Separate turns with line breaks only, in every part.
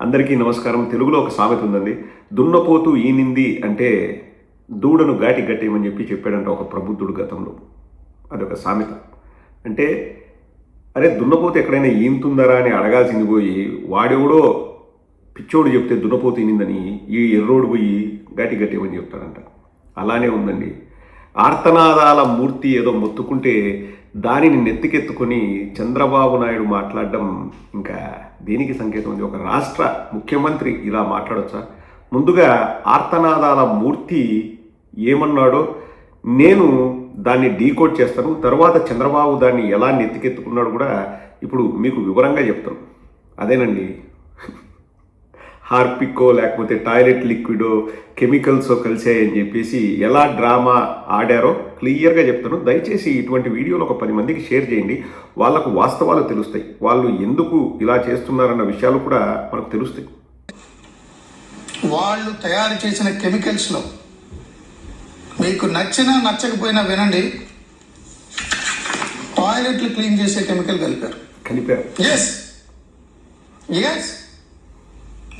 అందరికీ నమస్కారం. తెలుగులో ఒక సామెత ఉందండి. దున్నపోతూ ఈనింది అంటే దూడను గాటి గట్టేయమని చెప్పి చెప్పాడంట ఒక ప్రబుద్ధుడు గతంలో. అదొక సామెత. అంటే అరే దున్నపోతే ఎక్కడైనా ఈనుతుందరా అని అడగాల్సింది పోయి వాడెవడో పిచ్చోడు చెప్తే దున్నపోతు ఈనిందని ఈ ఎర్రోడు పోయి ఘాటి గట్టేయమని చెప్తాడంట. అలానే ఉందండి. ఆర్తనాదాల మూర్తి ఏదో మొత్తుకుంటే దానిని నెత్తికెత్తుకొని చంద్రబాబు నాయుడు మాట్లాడడం ఇంకా దేనికి సంకేతం ఉంది ఒక రాష్ట్ర ముఖ్యమంత్రి ఇలా మాట్లాడొచ్చా? ముందుగా ఆర్తనాదాల మూర్తి ఏమన్నాడో నేను దాన్ని డీకోడ్ చేస్తాను. తర్వాత చంద్రబాబు దాన్ని ఎలా నెత్తికెత్తుకున్నాడు కూడా ఇప్పుడు మీకు వివరంగా చెప్తాను. అదేనండి హార్పికో లేకపోతే టాయిలెట్ లిక్విడో కెమికల్స్ కలిసాయని చెప్పేసి ఎలా డ్రామా ఆడారో క్లియర్గా చెప్తాను. దయచేసి ఇటువంటి వీడియోలు ఒక పది మందికి షేర్ చేయండి. వాళ్ళకు వాస్తవాలు తెలుస్తాయి. వాళ్ళు ఎందుకు ఇలా చేస్తున్నారన్న విషయాలు కూడా మనకు తెలుస్తాయి.
వాళ్ళు తయారు చేసిన కెమికల్స్లో మీకు నచ్చినా నచ్చకపోయినా వినండి. టాయిలెట్లు క్లీన్ చేసే కెమికల్ కలిపారు.
కలిపారు.
ఎస్ ఎస్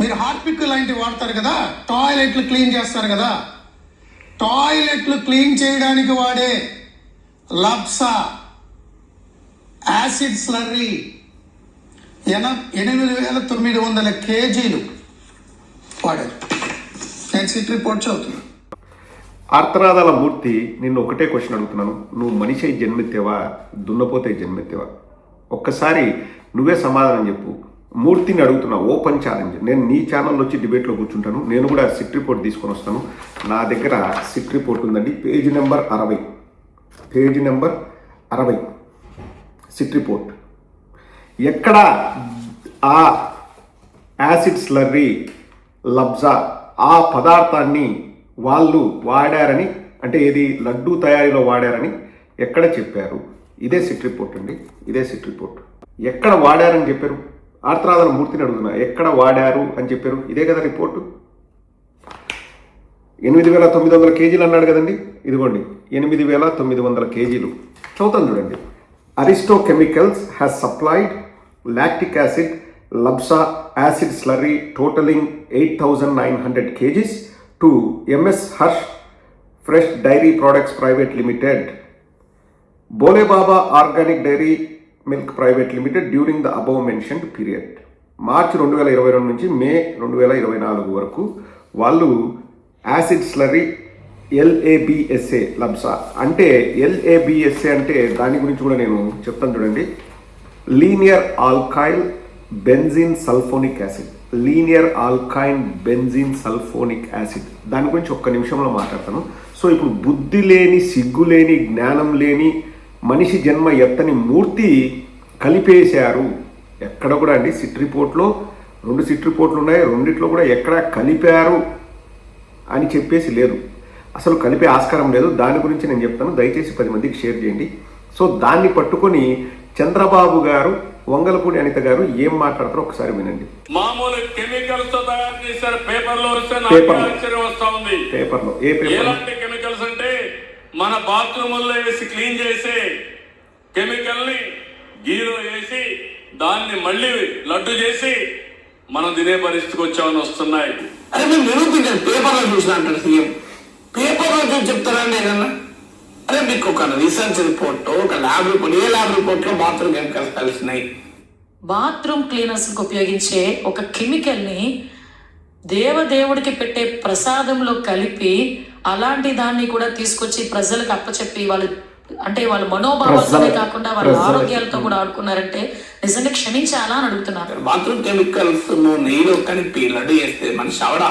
మీరు హార్పిక్ లాంటివి వాడతారు కదా టాయిలెట్లు క్లీన్ చేస్తారు కదా. టాయిలెట్లు క్లీన్ చేయడానికి వాడే లప్సా యాసిడ్ స్లర్రీ ఎన ఎనిమిది వేల తొమ్మిది వందల కేజీలు వాడారు. నేను సిట్ రిపోర్ట్ చదువుతున్నాను
ఆర్తనాదాల మూర్తి నిన్ను ఒకటే క్వశ్చన్ అడుగుతున్నాను. నువ్వు మనిషి జన్మెత్తేవా దున్నపోతే జన్మెత్తేవా? ఒక్కసారి నువ్వే సమాధానం చెప్పు. మూర్తిని అడుగుతున్నా ఓపెన్ ఛాలెంజ్. నేను నీ ఛానల్లో వచ్చి డిబేట్లో కూర్చుంటాను. నేను కూడా సిట్ రిపోర్ట్ తీసుకొని వస్తాను. నా దగ్గర సిట్ రిపోర్ట్ ఉందండి. పేజీ నెంబర్ అరవై. పేజీ నెంబర్ అరవై. సిట్ రిపోర్ట్ ఎక్కడ ఆ యాసిడ్ స్లర్రీ లబ్జా ఆ పదార్థాన్ని వాళ్ళు వాడారని అంటే ఏది లడ్డూ తయారీలో వాడారని ఎక్కడ చెప్పారు? ఇదే సిట్ రిపోర్ట్ అండి. ఇదే సిట్ రిపోర్ట్ ఎక్కడ వాడారని చెప్పారు? ఆర్త్రాదన మూర్తిని అడుగుతున్నా ఎక్కడ వాడారు అని చెప్పారు. ఇదే కదా రిపోర్టు. ఎనిమిది వేల తొమ్మిది వందల కేజీలు అన్నాడు కదండి. ఇదిగోండి ఎనిమిది వేల తొమ్మిది వందల కేజీలు. చదువుతాను చూడండి. Aristo chemicals has supplied lactic acid LABSA acid slurry totalling eight thousand nine hundred KGs to MS Harsh fresh dairy products private limited Bolebaba organic dairy milk private limited during the above mentioned period మార్చి రెండు వేల ఇరవై రెండు నుంచి మే రెండు వేల ఇరవై నాలుగు వరకు వాళ్ళు యాసిడ్ స్లరీ ఎల్ఏబిఎస్ఏ లబ్సా అంటే ఎల్ఏబిఎస్ఏ అంటే దాని గురించి కూడా నేను చెప్తాను చూడండి. Linear alkyl benzene sulphonic acid linear alkyne benzene sulphonic acid దాని గురించి ఒక్క నిమిషంలో మాట్లాడతాను. సో ఇప్పుడు బుద్ధి లేని సిగ్గు లేని జ్ఞానం లేని మనిషి జన్మ ఎత్తని మూర్తి కలిపేశారు. ఎక్కడ కూడా అండి సిట్ రిపోర్ట్లో రెండు సిట్ రిపోర్ట్లు ఉన్నాయి రెండిట్లో కూడా ఎక్కడ కలిపారు అని చెప్పేసి లేదు. అసలు కలిపే ఆస్కారం లేదు. దాని గురించి నేను చెప్తాను. దయచేసి పది మందికి షేర్ చేయండి. సో దాన్ని పట్టుకొని చంద్రబాబు గారు వంగలపూడి అనిత గారు ఏం మాట్లాడతారో ఒకసారి వినండి.
మామూలు కెమికల్స్తో తయారు చేశారు.
పేపర్లో. పేపర్లో. ఏ పేపర్
మన బాత్రూముల్లో వేసి క్లీన్ చేసే కెమికల్ని గీలో వేసి దాన్ని మళ్ళీ లడ్డు చేసి మనం తినే పరిస్థితికి వచ్చామని వస్తున్నాయి.
అరే మేము నిరూపించాను పేపర్లో చూసిన అంటాడు సీఎం. పేపర్లో చూసి చెప్తారండి ఏదన్నా? అరే మీకు ఒక రీసెర్చ్ రిపోర్ట్ ఒక ల్యాబ్ రిపోర్ట్ ఏ ల్యాబ్ రిపోర్ట్లో బాత్రూమ్ కెమికల్స్ కలిసినాయి?
బాత్రూమ్ క్లీనర్స్ ఉపయోగించే ఒక కెమికల్ని దేవదేవుడికి పెట్టే ప్రసాదంలో కలిపి అలాంటి దాన్ని కూడా తీసుకొచ్చి ప్రజలకు అప్పచెప్పి వాళ్ళు అంటే వాళ్ళ మనోభావాలతోనే కాకుండా వాళ్ళ. ఆరోగ్యాలతో కూడా ఆడుకున్నారంటే నిజంగా క్షమించాలా అని అడుగుతున్నారు.
బాత్రూమ్ కెమికల్స్ నెయ్యిలో కలిపి లడ్డు చేస్తే మనిషి అవడ?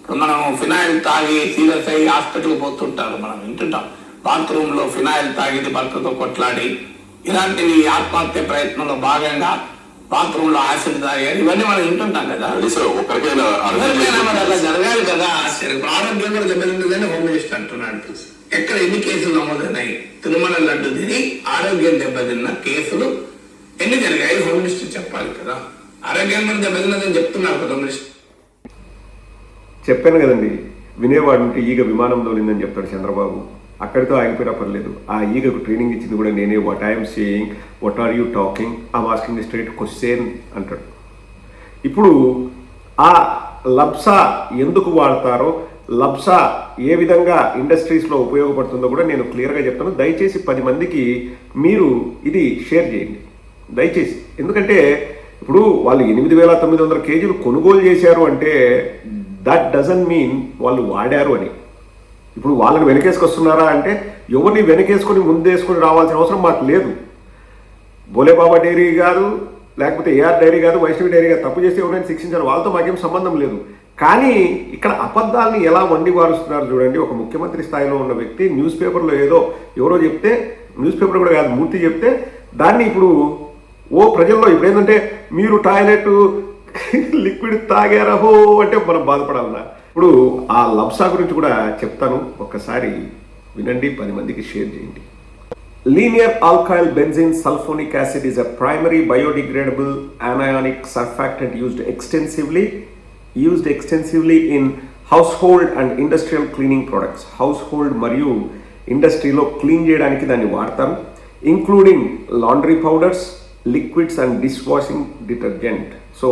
ఇప్పుడు మనం ఫినాయిల్ తాగి సీరియస్ అయ్యి హాస్పిటల్ పోతుంటారు మనం వింటుంటాం. బాత్రూమ్లో ఫినాయిల్ తాగిది భర్తతో కొట్లాడి ఇలాంటివి ఆత్మహత్య ప్రయత్నంలో భాగంగా బాత్రూమ్లో యాసిడ్ తాగారు ఇవన్నీ మనం వింటుంటాం కదా.
ఒకరికైనా
మరి అలా జరగాలి కదా. ఆశ్చర్యం ఆరోగ్యం కూడా దెబ్బతింటుందని హోమ్ మినిస్టర్ అంటున్నాడు ఎక్కడ ఎన్ని కేసులు నమోదైనాయి? తిరుమల లడ్డు తిని ఆరోగ్యం దెబ్బతిన్న కేసులు ఎన్ని జరిగాయి? హోమ్ మినిస్టర్ చెప్పాలి కదా. ఆరోగ్యం కూడా దెబ్బతిన్నదని చెప్తున్నారు కదా హోమ్ మినిస్టర్.
చెప్పాను కదండి వినేవాడు ఉంటే ఈగ విమానం తోలిందని చెప్తాడు చంద్రబాబు. అక్కడితో ఆగిపోయినా పర్లేదు. ఆ ఈగకు ట్రైనింగ్ ఇచ్చింది కూడా నేనే. What I'm saying what are you talking ఆ వాస్కింగ్ ది స్ట్రైట్ క్వశ్చన్ అంటాడు. ఇప్పుడు ఆ లబ్సా ఎందుకు వాడతారో లబ్సా ఏ విధంగా ఇండస్ట్రీస్లో ఉపయోగపడుతుందో కూడా నేను క్లియర్గా చెప్తాను. దయచేసి పది మందికి మీరు ఇది షేర్ చేయండి. దయచేసి. ఎందుకంటే ఇప్పుడు వాళ్ళు ఎనిమిది వేల తొమ్మిది వందల కేజీలు కొనుగోలు చేశారు అంటే దట్ డజన్ మీన్ వాళ్ళు వాడారు అని. ఇప్పుడు వాళ్ళని వెనకేసుకొస్తున్నారా అంటే ఎవరిని వెనకేసుకొని ముందేసుకొని రావాల్సిన అవసరం మాకు లేదు. బోలేబాబా డైరీ గారు లేకపోతే ఏఆర్ డైరీ గారు వైష్ణవి డైరీ గారు తప్పు చేసి ఎవరైనా శిక్షించారు వాళ్ళతో మాకేం సంబంధం లేదు. కానీ ఇక్కడ అబద్ధాలని ఎలా వండి వారుస్తున్నారు చూడండి. ఒక ముఖ్యమంత్రి స్థాయిలో ఉన్న వ్యక్తి న్యూస్ పేపర్లో ఏదో ఎవరో చెప్తే న్యూస్ పేపర్ కూడా కాదు మూర్తి చెప్తే దాన్ని ఇప్పుడు ఓ ప్రజల్లో ఇప్పుడు ఏంటంటే మీరు టాయిలెట్ లిక్విడ్ తాగారహో అంటే మనం బాధపడాలన్నా. ఇప్పుడు ఆ లబ్సా గురించి కూడా చెప్తాను. ఒక్కసారి వినండి పది మందికి షేర్ చేయండి. Linear alkyl benzene sulphonic acid is a primary biodegradable anionic surfactant and used extensively used extensively in household and industrial cleaning products household మరియు ఇండస్ట్రీలో క్లీన్ చేయడానికి దాన్ని వాడతారు including laundry powders liquids and dish washing detergent so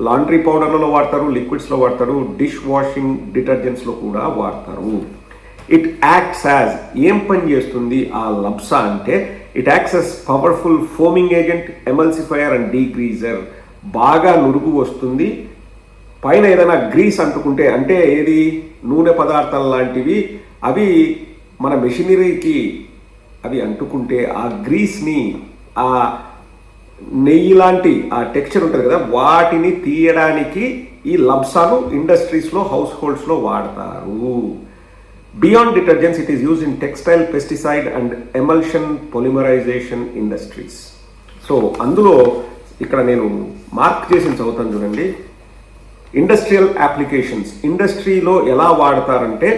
laundry పౌడర్లలో వాడతారు లిక్విడ్స్లో వాడతారు dish washing డిటర్జెంట్స్లో కూడా వాడతారు. ఇట్ యాక్ట్స్ యాజ్ ఏం పని చేస్తుంది? ఆ లబ్సా అంటే it acts as powerful foaming agent emulsifier and degreaser బాగా నురుగు వస్తుంది. పైన ఏదైనా గ్రీస్ అంటుకుంటే అంటే ఏది? నూనె పదార్థాలు లాంటివి. అవి మన మెషినరీకి అవి అంటుకుంటే ఆ గ్రీస్ని ఆ నెయ్యి లాంటి ఆ టెక్స్చర్ ఉంటుంది కదా వాటిని తీయడానికి ఈ లబ్సాను ఇండస్ట్రీస్లో హౌస్ హోల్డ్స్లో వాడతారు. Beyond detergents it is use in textile pesticide and emulsion polymerisation industries. So అందులో ఇక్కడ నేను మార్క్ చేసిన చదువుతాను చూడండి. Industrial applications. ఇండస్ట్రీలో ఎలా వాడతారంటే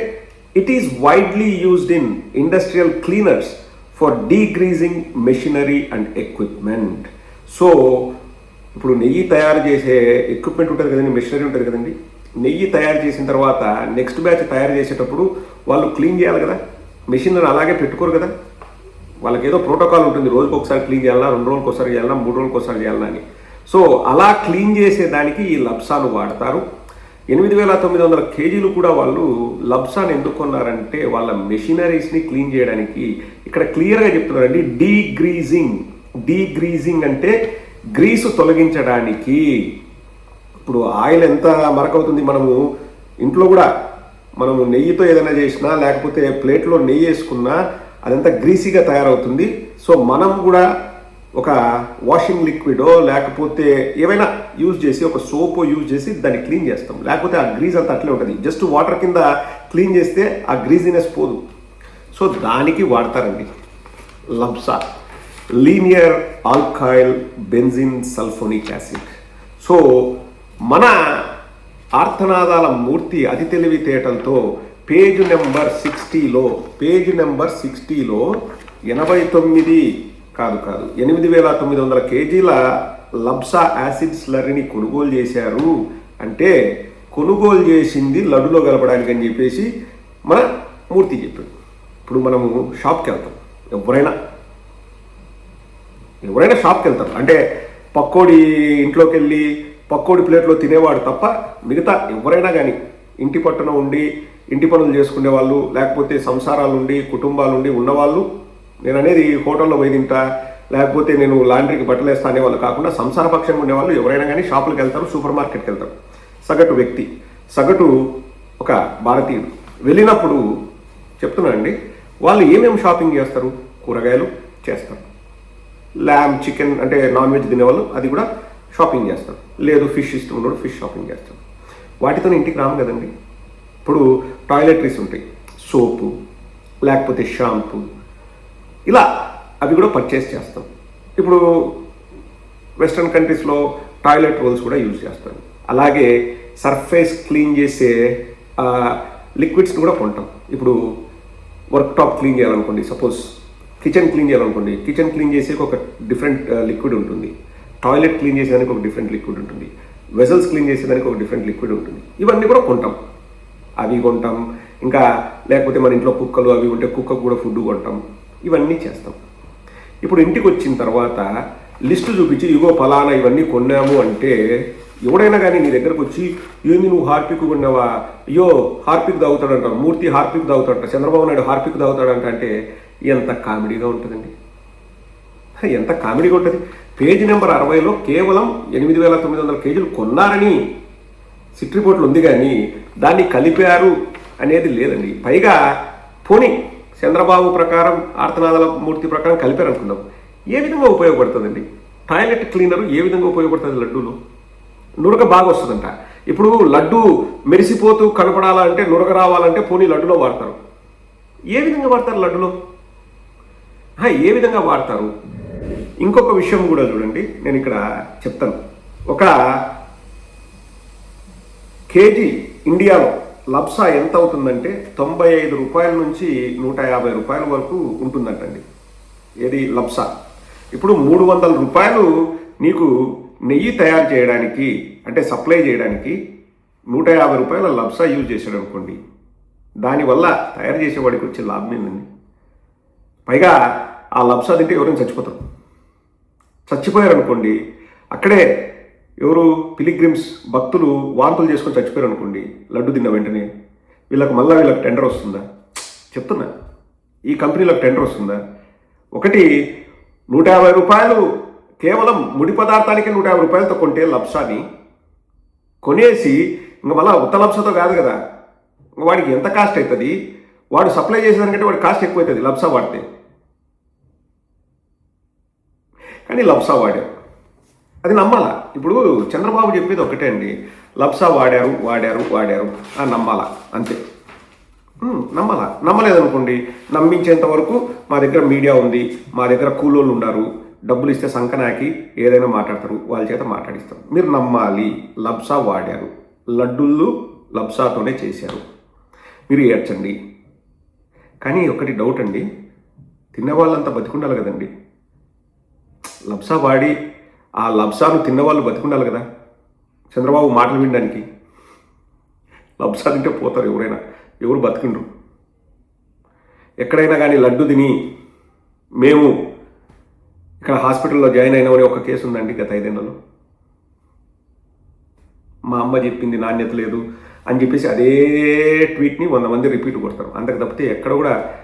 it is widely used in industrial cleaners for degreasing machinery and equipment. So ఇప్పుడు నెయ్యి తయారు చేసే ఎక్విప్మెంట్ ఉంటుంది కదండి మెషినరీ ఉంటుంది కదండి. నెయ్యి తయారు చేసిన తర్వాత నెక్స్ట్ బ్యాచ్ తయారు చేసేటప్పుడు వాళ్ళు క్లీన్ చేయాలి కదా. మెషిన్ అలాగే పెట్టుకోరు కదా. వాళ్ళకి ఏదో ప్రోటోకాల్ ఉంటుంది రోజుకి ఒకసారి క్లీన్ చేయాలన్నా రెండు రోజులకు ఒకసారి చేయాలన్నా మూడు రోజులకు ఒకసారి చేయాలన్నా అని. సో అలా క్లీన్ చేసేదానికి ఈ లబ్సాను వాడతారు. ఎనిమిది వేల తొమ్మిది వందల కేజీలు కూడా వాళ్ళు లబ్సాన్ ఎందుకు కొన్నారంటే వాళ్ళ మెషినరీస్ని క్లీన్ చేయడానికి ఇక్కడ క్లియర్గా చెప్తున్నారండి డీగ్రీజింగ్ డీగ్రీజింగ్ అంటే గ్రీసు తొలగించడానికి. ఇప్పుడు ఆయిల్ ఎంత మరకవుతుంది మనము ఇంట్లో కూడా మనము నెయ్యితో ఏదైనా చేసినా లేకపోతే ప్లేట్లో నెయ్యి వేసుకున్నా అదంతా గ్రీసీగా తయారవుతుంది. సో మనం కూడా ఒక వాషింగ్ లిక్విడో లేకపోతే ఏవైనా యూజ్ చేసి ఒక సోపో యూజ్ చేసి దాన్ని క్లీన్ చేస్తాం. లేకపోతే ఆ గ్రీజ్ అంతా అట్లే ఉంటుంది. జస్ట్ వాటర్ కింద క్లీన్ చేస్తే ఆ గ్రీజినెస్ పోదు. సో దానికి వాడతారండి. LABSA linear alkyl benzene sulphonic acid so మన ఆర్తనాదాల మూర్తి అతి తెలివితేటలతో పేజ్ నెంబర్ సిక్స్టీలో పేజ్ నెంబర్ సిక్స్టీలో ఎనభై తొమ్మిది కాదు కాదు ఎనిమిది వేల తొమ్మిది వందల కేజీల లబ్సా యాసిడ్ స్లరీని కొనుగోలు చేశారు. అంటే కొనుగోలు చేసింది లడ్డులో కలపడానికి అని చెప్పేసి మన మూర్తి చెప్పాడు. ఇప్పుడు మనము షాప్కి వెళ్తాం. ఎవరైనా ఎవరైనా షాప్కి వెళ్తారు. అంటే పక్కోడి ఇంట్లోకి వెళ్ళి పక్కోడి ప్లేట్లో తినేవాడు తప్ప మిగతా ఎవరైనా కానీ ఇంటి పట్టున ఉండి ఇంటి పనులు చేసుకునే వాళ్ళు లేకపోతే సంసారాలు ఉండి కుటుంబాలు ఉండి ఉన్నవాళ్ళు నేను అనేది హోటల్లో పోయి తింటా లేకపోతే నేను లాండ్రీకి బట్టలు వేస్తా అనేవాళ్ళు కాకుండా సంసార పక్షంగా ఉండేవాళ్ళు ఎవరైనా కానీ షాపులకు వెళ్తారు సూపర్ మార్కెట్కి వెళ్తారు. సగటు వ్యక్తి సగటు ఒక భారతీయుడు. వెళ్ళినప్పుడు చెప్తున్నానండి వాళ్ళు ఏమేమి షాపింగ్ చేస్తారు? కూరగాయలు చేస్తారు. ల్యామ్ చికెన్ అంటే నాన్ వెజ్ తినేవాళ్ళు అది కూడా షాపింగ్ చేస్తారు. లేదు ఫిష్ ఇష్టం ఉన్నప్పుడు ఫిష్ షాపింగ్ చేస్తాం వాటితో ఇంటికి రాము కదండి. ఇప్పుడు టాయిలెటరీస్ ఉంటాయి. సోపు లేకపోతే షాంపూ ఇలా అవి కూడా పర్చేస్ చేస్తాం. ఇప్పుడు వెస్ట్రన్ కంట్రీస్లో టాయిలెట్ రోల్స్ కూడా యూజ్ చేస్తారు. అలాగే సర్ఫేస్ క్లీన్ చేసే లిక్విడ్స్ని కూడా కొంటాం. ఇప్పుడు వర్క్ టాప్ క్లీన్ చేయాలనుకోండి సపోజ్ కిచెన్ క్లీన్ చేయాలనుకోండి కిచెన్ క్లీన్ చేసే ఒక డిఫరెంట్ లిక్విడ్ ఉంటుంది. టాయిలెట్ క్లీన్ చేసేదానికి ఒక డిఫరెంట్ లిక్విడ్ ఉంటుంది. వెజల్స్ క్లీన్ చేసేదానికి ఒక డిఫరెంట్ లిక్విడ్ ఉంటుంది. ఇవన్నీ కూడా కొంటాం. అవి కొంటాం. ఇంకా లేకపోతే మన ఇంట్లో కుక్కలు అవి ఉంటే కుక్కకు కూడా ఫుడ్ కొంటాం. ఇవన్నీ చేస్తాం. ఇప్పుడు ఇంటికి వచ్చిన తర్వాత లిస్టు చూపించి ఇగో ఫలానా ఇవన్నీ కొన్నాము అంటే ఎవడైనా కానీ నీ దగ్గరకు వచ్చి ఏంది నువ్వు హార్పిక్ కొన్నావా? అయ్యో హార్పిక్ తాగుతాడంట మూర్తి హార్పిక్ తాగుతాడంట చంద్రబాబు నాయుడు హార్పిక్ తాగుతాడంట అంటే ఎంత కామెడీగా ఉంటుందండి. ఎంత కామెడీగా ఉంటుంది. పేజీ నెంబర్ అరవైలో కేవలం ఎనిమిది వేల తొమ్మిది వందల కేజీలు కొన్నారని సిట్ రిపోర్ట్లు ఉంది కానీ దాన్ని కలిపారు అనేది లేదండి. పైగా పోనీ చంద్రబాబు ప్రకారం ఆర్తనాదల మూర్తి ప్రకారం కలిపారు అనుకుందాం ఏ విధంగా ఉపయోగపడుతుందండి? టాయిలెట్ క్లీనర్ ఏ విధంగా ఉపయోగపడుతుంది లడ్డూలో? నురగ బాగా వస్తుందంట. ఇప్పుడు లడ్డు మెరిసిపోతూ కనపడాలంటే నురగ రావాలంటే పోనీ లడ్డులో వాడతారు. ఏ విధంగా వాడతారు లడ్డులో? ఏ విధంగా వాడతారు? ఇంకొక విషయం కూడా చూడండి నేను ఇక్కడ చెప్తాను. ఒక కేజీ ఇండియాలో లబ్సా ఎంత అవుతుందంటే తొంభై ఐదు రూపాయల నుంచి నూట యాభై రూపాయల వరకు ఉంటుందంటండి. ఏది? లబ్సా. ఇప్పుడు మూడు వందల రూపాయలు నీకు నెయ్యి తయారు చేయడానికి అంటే సప్లై చేయడానికి నూట యాభై రూపాయల లబ్సా యూజ్ చేశాడు అనుకోండి. దానివల్ల తయారు చేసేవాడికి వచ్చే లాభం ఏందండి పైగా ఆ లబ్సా తింటే ఎవరైనా చచ్చిపోతారు. చచ్చిపోయారు అనుకోండి అక్కడే ఎవరు పిలిగ్రిమ్స్ భక్తులు వాంతులు చేసుకొని చచ్చిపోయారు అనుకోండి లడ్డు తిన్న వెంటనే వీళ్ళకి మళ్ళీ వీళ్ళకి టెండర్ వస్తుందా? చెప్తున్నా. ఈ కంపెనీలకు టెండర్ వస్తుందా? ఒకటి నూట యాభై రూపాయలు కేవలం ముడి పదార్థానికి నూట యాభై రూపాయలతో కొంటే లబ్సాని. కొనేసి ఇంకా మళ్ళీ ఉత్త లబ్సతో కాదు కదా. ఇంక వాడికి ఎంత కాస్ట్ అవుతుంది వాడు సప్లై చేసేదానికంటే వాడి కాస్ట్ ఎక్కువ అవుతుంది లబ్సా వాడితే. కానీ లబ్సా వాడారు. అది నమ్మాలా? ఇప్పుడు చంద్రబాబు చెప్పేది ఒకటే అండి. లబ్సా వాడారు వాడారు వాడారు. ఆ నమ్మాలా? అంతే. నమ్మాలా? నమ్మలేదనుకోండి. నమ్మించేంత వరకు మా దగ్గర మీడియా ఉంది. మా దగ్గర కూలోళ్ళు ఉన్నారు డబ్బులు ఇస్తే సంకనాకి ఏదైనా మాట్లాడతారు. వాళ్ళ చేత మాట్లాడిస్తారు మీరు నమ్మాలి. లబ్సా వాడారు. లడ్డుళ్ళు లబ్సాతోనే చేశారు. మీరు ఏడ్చండి. కానీ ఒకటి డౌట్ అండి. తిన్నవాళ్ళంతా బతికుండాలి కదండి. లబ్సా వాడి ఆ లబ్సాను తిన్నవాళ్ళు బతికుండాలి కదా. చంద్రబాబు మాటలు వినడానికి. లబ్సా తింటే పోతారు ఎవరైనా. ఎవరు బతికిండ్రు? ఎక్కడైనా కానీ లడ్డు తిని మేము ఇక్కడ హాస్పిటల్లో జాయిన్ అయినామని ఒక కేసు ఉందండి గత ఐదేళ్ళలో. మా అమ్మ చెప్పింది నాణ్యత లేదు అని చెప్పేసి అదే ట్వీట్ని వంద మంది రిపీట్ కొడతారు. అంతకు తప్పితే ఎక్కడ కూడా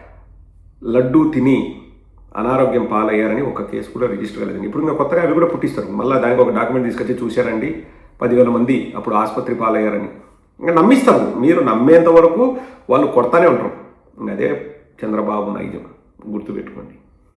లడ్డు తిని అనారోగ్యం పాలయ్యారని ఒక కేసు కూడా రిజిస్టర్ కాలేదండి. ఇప్పుడు ఇంకా కొత్తగా అవి కూడా పుట్టిస్తారు. మళ్ళీ దానికి ఒక డాక్యుమెంట్ తీసుకొచ్చి చూశారండి. పదివేల మంది అప్పుడు ఆసుపత్రి పాలయ్యారని. ఇంకా నమ్మిస్తారు. మీరు నమ్మేంత వరకు వాళ్ళు కొడతానే ఉంటారు. అదే చంద్రబాబు నైజం గుర్తుపెట్టుకోండి.